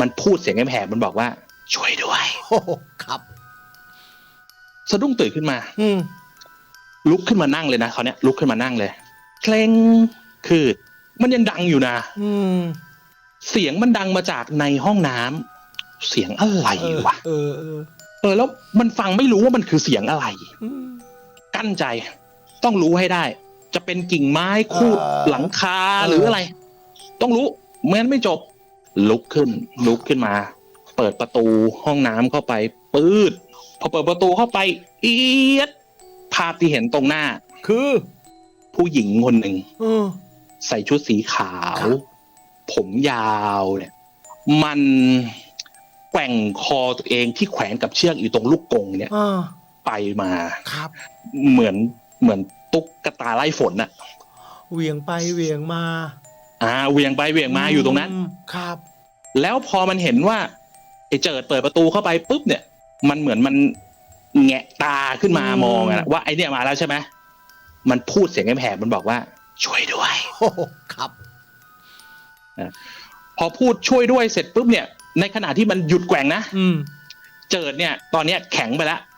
มันพูดเสียงแหบๆมันบอกว่า ช่วยด้วยโอ้โหครับ สะดุ้งตื่นขึ้นมา อืมลุกขึ้นมานั่งเลยนะเขาวเนี้ยลุกขึ้นมานั่งเลยเคลงคือ มันยังดังอยู่นะ อืมเสียงมันดังมาจากในห้องน้ำเสียงอะไรเออวะเออเออเออแล้วมันฟังไม่รู้ว่ามันคือเสียงอะไร อืม กั้นใจ ต้องรู้ให้ได้ จะเป็นกิ่งไม้คูดเออหลังคาเออ หรืออะไร ต้องรู้ไม่งั้นไม่จบ ลุกขึ้น ลุกขึ้นมา เปิดประตูห้องน้ำเข้าไปปืดพอเปิดประตูเข้าไป เอียดภาพที่เห็นตรงหน้า คือ ผู้หญิงคนหนึ่งเออใส่ชุดสีขาวครับผมยาวเนี่ย มันแกว่งคอตัวเองที่แขวนกับเชือกอยู่ตรงลูกกรงเนี่ยเออไปมาครับ เหมือนเหมือนตุ๊กตาไล่ฝนน่ะเหวียงไปเหวียงมา อ่าเหวียงไปเหวียงมาอยู่ตรงนั้นมครับ แล้วพอมันเห็นว่าไอ้เจิดเปิดประตูเข้าไปปุ๊บเนี่ย มันเหมือนมันแงะตาขึ้นมาอืมมองอะนะว่าไอเนี่ยมาแล้วใช่ไหมมันพูดเสียงแหบๆมันบอกว่า ช่วยด้วยโอ้โหครับพอพูดช่วยด้วยเสร็จปุ๊บเนี่ย ในขณะที่มันหยุดแกว่งนะอืมเจิดเนี่ย ตอนเนี้ยแข็งไปแล้ว